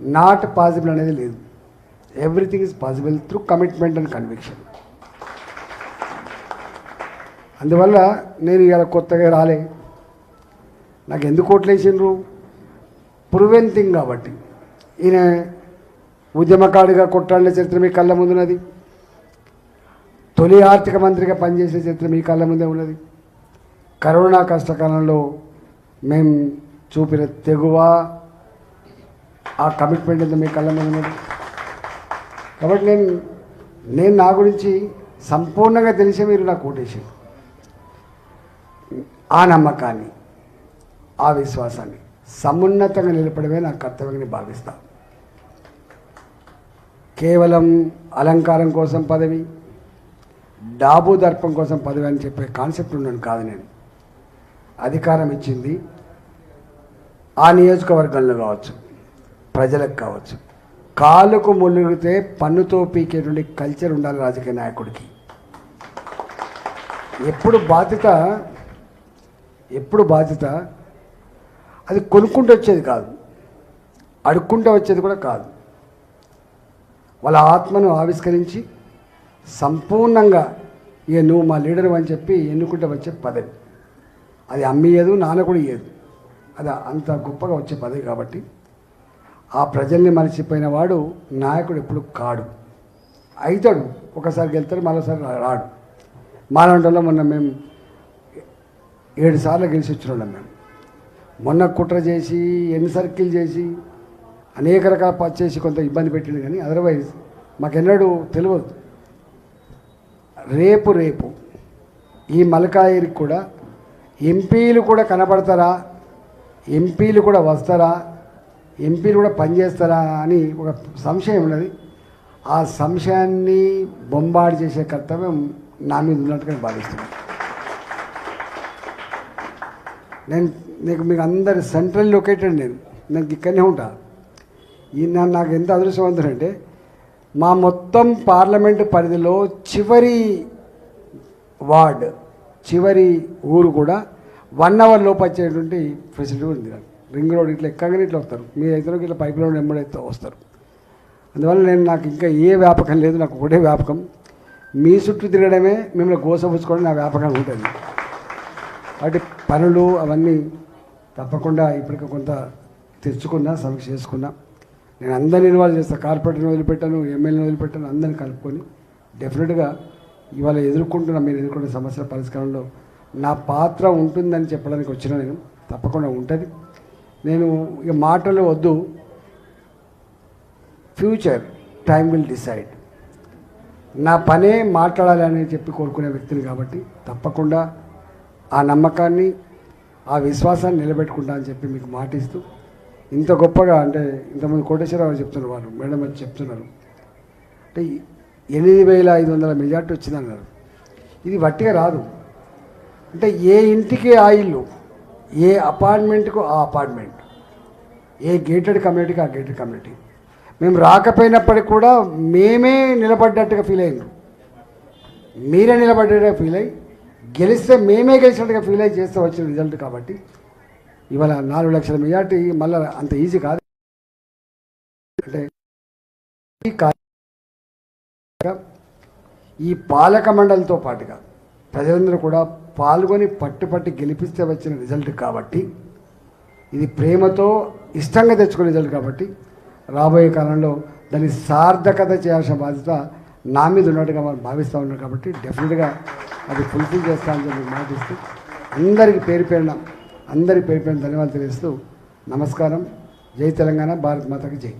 Not possible అనేది లేదు. Everything is possible through commitment and conviction అందువల్ల నేను ఇవాళ కొత్తగా రాలే. నాకు ఎందుకు ఓట్లేసిండ్రు ప్రూవెన్ థింగ్ కాబట్టి. ఈయన ఉద్యమకారుడిగా కొట్టాడిన చరిత్ర మీ కళ్ళ ముందున్నది. తొలి ఆర్థిక మంత్రిగా పనిచేసే చరిత్ర మీ కళ్ళ ముందే ఉన్నది. కరోనా కష్టకాలంలో మేము చూపిన తెగువ ఆ కమిట్మెంట్ ఉంది మీ కళ్ళ మీద కాబట్టి నేను నేను నా గురించి సంపూర్ణంగా తెలిసే మీరు నాకు ఓటేసి ఆ నమ్మకాన్ని ఆ విశ్వాసాన్ని సమున్నతంగా నిలబడమే నా కర్తవ్యంగా భావిస్తా. కేవలం అలంకారం కోసం పదవి డాబు దర్పం కోసం పదవి అని చెప్పే కాన్సెప్ట్ ఉన్నాను కాదు నేను. అధికారం ఇచ్చింది ఆ నియోజకవర్గంలో కావచ్చు. ప్రజలకు కావచ్చు. కాలుకు మునిగితే పన్నుతో పీకేటువంటి కల్చర్ ఉండాలి రాజకీయ నాయకుడికి. ఎప్పుడు బాధ్యత ఎప్పుడు బాధ్యత అది కొనుక్కుంటూ వచ్చేది కాదు. అడుక్కుంటూ వచ్చేది కూడా కాదు. వాళ్ళ ఆత్మను ఆవిష్కరించి సంపూర్ణంగా ఇక నువ్వు మా లీడర్ అని చెప్పి ఎన్నుకుంటే వచ్చే పదవి. అది అమ్మియదు నాన్న కూడా ఇయ్యదు. అది అంత గొప్పగా వచ్చే పదవి కాబట్టి ఆ ప్రజల్ని మరిచిపోయిన వాడు నాయకుడు ఎప్పుడు కాడు. అవుతాడు ఒకసారి గెలుతాడు మరోసారి రాడు. మాలంటలో మొన్న మేము ఏడు సార్లు గెలిచి వచ్చినాం మేము మొన్న కుట్ర చేసి ఎన్ని సర్కిల్ చేసి అనేక రకాల ప- చేసి కొంత ఇబ్బంది పెట్టింది కానీ అదర్వైజ్ మాకెన్నడూ తెలియదు రేపు రేపు ఈ మలకాయిరికి కూడా ఎంపీలు కూడా కనబడతారా? ఎంపీలు కూడా వస్తారా? ఎంపీలు కూడా పనిచేస్తారా అని ఒక సంశయం ఉన్నది. ఆ సంశయాన్ని బొంబాడు చేసే కర్తవ్యం నా మీద ఉన్నట్టుగా భావిస్తున్నాను నేను నీకు మీకు అందరు సెంట్రల్ లొకేటెడ్ నేను. నాకు ఇక్కడనే ఉంటా. ఈ నా- నాకు ఎంత అదృష్టవంతుడంటే మా మొత్తం పార్లమెంటు పరిధిలో చివరి వార్డ్ చివరి ఊరు కూడా వన్ అవర్ లోపు వచ్చేటువంటి ఫెసిలిటీ ఉంది నాకు. రింగ్ రోడ్ ఇట్లా ఎక్కగానే ఇట్లా వస్తారు. మీరు అయితే ఇట్లా పైప్ రోడ్ ఎమ్మడైతే వస్తారు. అందువల్ల నేను నాకు ఇంకా ఏ వ్యాపకం లేదు నాకు ఒకటే వ్యాపకం. మీ చుట్టూ తిరగడమే మిమ్మల్ని కోసపుచ్చుకోవడం నా వ్యాపకం ఉంటుంది. కాబట్టి పనులు అవన్నీ తప్పకుండా ఇప్పటికి కొంత తెచ్చుకున్నా సమీక్ష చేసుకున్నా. నేను అందరిని ఇన్వాల్వ్ చేస్తాను కార్పొరేటర్ని వదిలిపెట్టాను ఎమ్మెల్యేని వదిలిపెట్టాను అందరిని కలుపుకొని. డెఫినెట్గా ఇవాళ ఎదుర్కొంటున్న మీరు ఎదుర్కొన్న సమస్యల పరిష్కారంలో నా పాత్ర ఉంటుందని చెప్పడానికి వచ్చిన నేను తప్పకుండా ఉంటుంది. నేను ఇక మాటలు వద్దు. ఫ్యూచర్ టైం విల్ డిసైడ్ నా పనే మాట్లాడాలి అని చెప్పి కోరుకునే వ్యక్తిని కాబట్టి తప్పకుండా ఆ నమ్మకాన్ని ఆ విశ్వాసాన్ని నిలబెట్టుకుంటా అని చెప్పి మీకు మాటిస్తూ ఇంత గొప్పగా అంటే ఇంతమంది కోటేశ్వరరావు చెప్తున్నారు వాళ్ళు మేడం వచ్చి చెప్తున్నారు. అంటే ఎనిమిది వేల ఐదు వందల మెజార్టీ వచ్చిందన్నారు ఇది వట్టిగా రాదు. అంటే ఏ ఇంటికి ఆ ఇల్లు? ఏ అపార్ట్మెంట్కు ఆ అపార్ట్మెంట్. ఏ గేటెడ్ కమ్యూనిటీకి ఆ గేటెడ్ కమ్యూనిటీ. మేము రాకపోయినప్పటికి కూడా మేమే నిలబడ్డట్టుగా ఫీల్ అయ్యారు మీరే నిలబడ్డట్టుగా ఫీల్ అయ్యి గెలిస్తే మేమే గెలిచినట్టుగా ఫీల్ అయ్యి చేస్తే వచ్చిన రిజల్ట్ కాబట్టి ఇవాళ నాలుగు లక్షల మెజార్టీ మళ్ళీ అంత ఈజీ కాదు. అంటే ఈ ఈ పాలక మండలితో పాటుగా ప్రజలందరూ కూడా పాల్గొని పట్టుపట్టి గెలిపిస్తే వచ్చిన రిజల్ట్ కాబట్టి ఇది ప్రేమతో ఇష్టంగా తెచ్చుకునే రిజల్ట్ కాబట్టి రాబోయే కాలంలో దాన్ని సార్థకత చేయాల్సిన బాధ్యత నా మీద ఉన్నట్టుగా మనం భావిస్తూ ఉన్నాం కాబట్టి డెఫినెట్గా అది ఫుల్ఫిల్ చేస్తామని చెప్పి మాటిస్తూ అందరికీ పేరు పేరిన అందరి పేరు పేరిన ధన్యవాదాలు తెలియజేస్తూ నమస్కారం. జై తెలంగాణ భారత్ మాతకి జై.